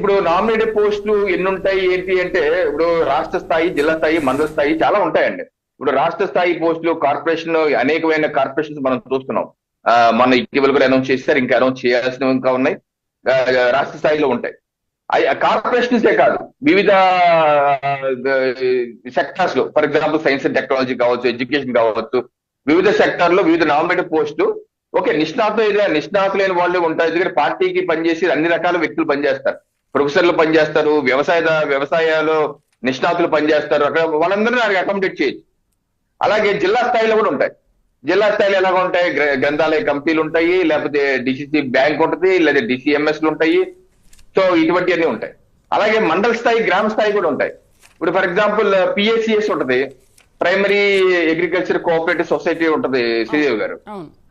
ఇప్పుడు నామినేటెడ్ పోస్టులు ఎన్ని ఉంటాయి ఏంటి అంటే ఇప్పుడు రాష్ట్ర స్థాయి జిల్లా స్థాయి మండల స్థాయి చాలా ఉంటాయండి. ఇప్పుడు రాష్ట్ర స్థాయి పోస్టులు కార్పొరేషన్ అనేకమైన కార్పొరేషన్స్ మనం చూస్తున్నాం. మన ఇటీవల కూడా అనౌన్స్ చేశారు ఇంకా అనౌన్స్ చేయాల్సినవి ఇంకా ఉన్నాయి. రాష్ట్ర స్థాయిలో ఉంటాయి. కార్పొరేషన్సే కాదు వివిధ సెక్టార్స్లో for example science and technology కావచ్చు ఎడ్యుకేషన్ కావచ్చు వివిధ సెక్టార్లో వివిధ నామినేటెడ్ పోస్టులు. ఓకే నిష్ణాతులు నిష్ణాతులైన వాళ్ళు ఉంటారు ఎందుకంటే పార్టీకి పనిచేసి అన్ని రకాల వ్యక్తులు పనిచేస్తారు. ప్రొఫెసర్లు పనిచేస్తారు వ్యవసాయ వ్యవసాయాలు నిష్ణాతులు పనిచేస్తారు. అక్కడ వాళ్ళందరినీ నాకు అకామిడేట్ చేయొచ్చు. అలాగే జిల్లా స్థాయిలో కూడా ఉంటాయి. జిల్లా స్థాయిలో ఎలాగ ఉంటాయి గ్ర- గ్రంథాలయ కంపెనీలు ఉంటాయి లేకపోతే డిసిసి బ్యాంక్ ఉంటుంది లేదా డిసిఎంఎస్లు ఉంటాయి. సో ఇటువంటివన్నీ ఉంటాయి. అలాగే మండల స్థాయి గ్రామ స్థాయి కూడా ఉంటాయి. ఇప్పుడు ఫర్ ఎగ్జాంపుల్ పిఎస్సిఎస్ ఉంటది. ప్రైమరీ అగ్రికల్చర్ కోఆపరేటివ్ సొసైటీ ఉంటది శ్రీదేవి గారు.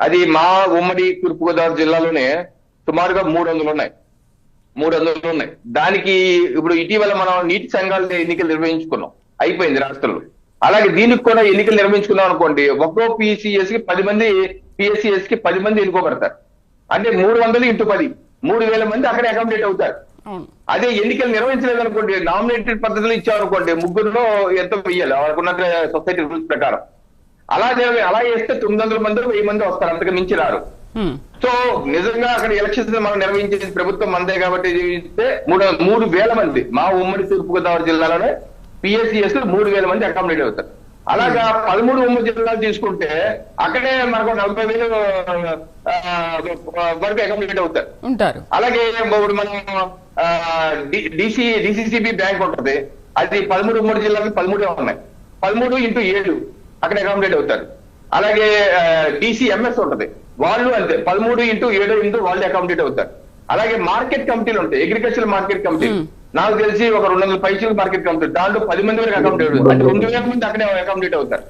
అది మా ఉమ్మడి తూర్పుగోదావరి జిల్లాలోనే సుమారుగా మూడు వందలు ఉన్నాయి. మూడు వందలు ఉన్నాయి. దానికి ఇప్పుడు ఇటీవల మనం నీటి సంఘాల ఎన్నికలు నిర్వహించుకున్నాం. అయిపోయింది రాష్ట్రంలో. అలాగే దీనికి కూడా ఎన్నికలు నిర్వహించుకున్నాం అనుకోండి ఒక్కో పిసిఎస్కి పది మంది పిఎస్సిఎస్కి పది మంది ఎన్నుకోబడతారు. అంటే మూడు వందలు ఇంటూ పది మూడు వేల మంది అక్కడే అకామిడేట్ అవుతారు. అదే ఎన్నికలు నిర్వహించలేదు అనుకోండి నామినేటెడ్ పద్ధతిలో ఇచ్చామనుకోండి ముగ్గురులో ఎంత వెయ్యాలి? వాళ్ళకున్న సొసైటీ రూల్స్ ప్రకారం. అలా అలా చేస్తే తొమ్మిది వందల మంది వెయ్యి మంది వస్తారు. అంతకు మించి రారు. సో నిజంగా అక్కడ ఎలక్షన్స్ మనం నిర్వహించేది ప్రభుత్వం మందే కాబట్టి ఇస్తే మూడు మూడు వేల మంది. మా ఉమ్మడి తూర్పుగోదావరి జిల్లాలోనే పిఎస్సిఎస్ మూడు వేల మంది అకామిడేట్ అవుతారు. అలాగా పదమూడు ఉమ్మడి జిల్లాలు తీసుకుంటే అక్కడే మనకు నలభై వేలు వరకు అకామిడేట్ అవుతారు. ఉంటారు. అలాగే ఇప్పుడు మనం డిసి డిసిసిబి బ్యాంక్ ఉంటది. అది పదమూడు ఉమ్మడి జిల్లాకి పదమూడు ఉన్నాయి. పదమూడు ఇంటూ ఏడు అక్కడ అకామిడేట్ అవుతారు. అలాగే డిసిఎంఎస్ ఉంటది. వాళ్ళు అంతే. పదమూడు ఇంటూ ఏడు ఇంటూ వాళ్ళు అకామిడేట్ అవుతారు. అలాగే మార్కెట్ కమిటీలు ఉంటాయి. Agriculture market committee. నాకు తెలిసి ఒక రెండు వందల పైసలు మార్కెట్ కమిటీ. దాంట్లో పది మంది వరకు అకామిడేట్ అవుతారు. అంటే రెండు వేల మంది అక్కడే అకామిడేట్ అవుతారు.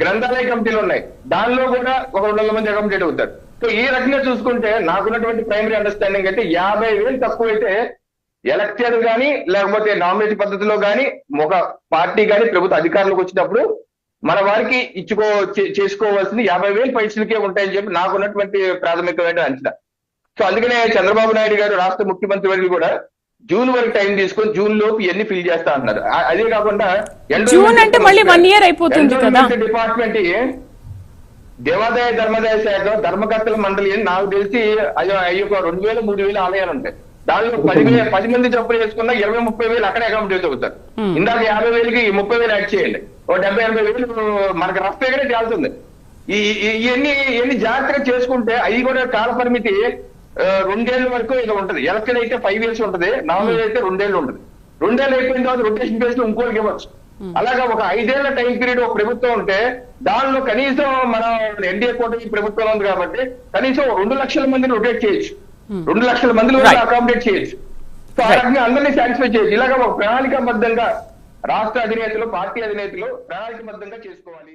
గ్రంథాలయ కమిటీలు ఉన్నాయి. దానిలో కూడా ఒక రెండు వందల మంది అకామిడేట్ అవుతారు. సో ఈ రకంగా చూసుకుంటే నాకున్నటువంటి ప్రైమరీ అండర్స్టాండింగ్ అయితే యాభై వేలు తక్కువైతే ఎలక్టెడ్ గానీ లేకపోతే నామినేట్ పద్ధతిలో గానీ ఒక పార్టీ గానీ ప్రభుత్వ అధికారంలోకి వచ్చినప్పుడు మన వారికి ఇచ్చుకో చేసుకోవాల్సింది యాభై వేలు పైసలకే ఉంటాయని చెప్పి నాకున్నటువంటి ప్రాథమికమైన అంచనా. సో అందుకనే చంద్రబాబు నాయుడు గారు రాష్ట్ర ముఖ్యమంత్రి వర్యులు కూడా జూన్ వరకు టైం తీసుకొని జూన్ లోపు ఇవన్నీ ఫిల్ చేస్తా అన్నారు. అదే కాకుండా జూన్ అంటే మళ్ళీ one year అయిపోతుంది కదా. డిపార్ట్మెంట్ దేవాదాయ ధర్మాదాయ శాఖ ధర్మకర్తల మండలి నాకు తెలిసి అయ్యో రెండు వేలు మూడు వేలు ఆలయాలు ఉంటాయి. దానిలో పది వేల పది మంది జబ్బులు చేసుకున్నా ఇరవై ముప్పై వేలు అక్కడే అకామిడేట్ అవుతారు. ఇందాక యాభై వేలకి ముప్పై వేలు యాడ్ చేయండి. ఓ డెబ్బై ఎనభై వేలు మనకు రఫ్ ఫిగరే తేలుతుంది ఈ ఇవన్నీ ఇవన్నీ జాగ్రత్తగా చేసుకుంటే అవి కూడా కాల పరిమితి రెండేళ్ళ వరకు ఇక ఉంటది. ఎలక్షన్ అయితే ఫైవ్ ఇయర్స్ ఉంటది నామినేట్ అయితే రెండేళ్ళు ఉంటది. రెండేళ్ళు అయిపోయిన తర్వాత రొటేషన్ బేస్లో ఇంకోటికి ఇవ్వచ్చు. అలాగా ఒక ఐదేళ్ళ టైం పీరియడ్ ఒక ప్రభుత్వం ఉంటే దానిలో కనీసం మన ఎన్డీఏ కూటమి ప్రభుత్వం ఉంది కాబట్టి కనీసం రెండు లక్షల మందిని రొటేట్ చేయొచ్చు. రెండు లక్షల Right. అకామిడేట్ చేయొచ్చు సో ఆ. రకంగా అందరినీ సాటిస్ఫై చేయొచ్చు ఇలాగా ఒక ప్రణాళికాబద్ధంగా రాష్ట్ర అధినేతలు పార్టీ అధినేతలు ప్రణాళికాబద్ధంగా చేసుకోవాలి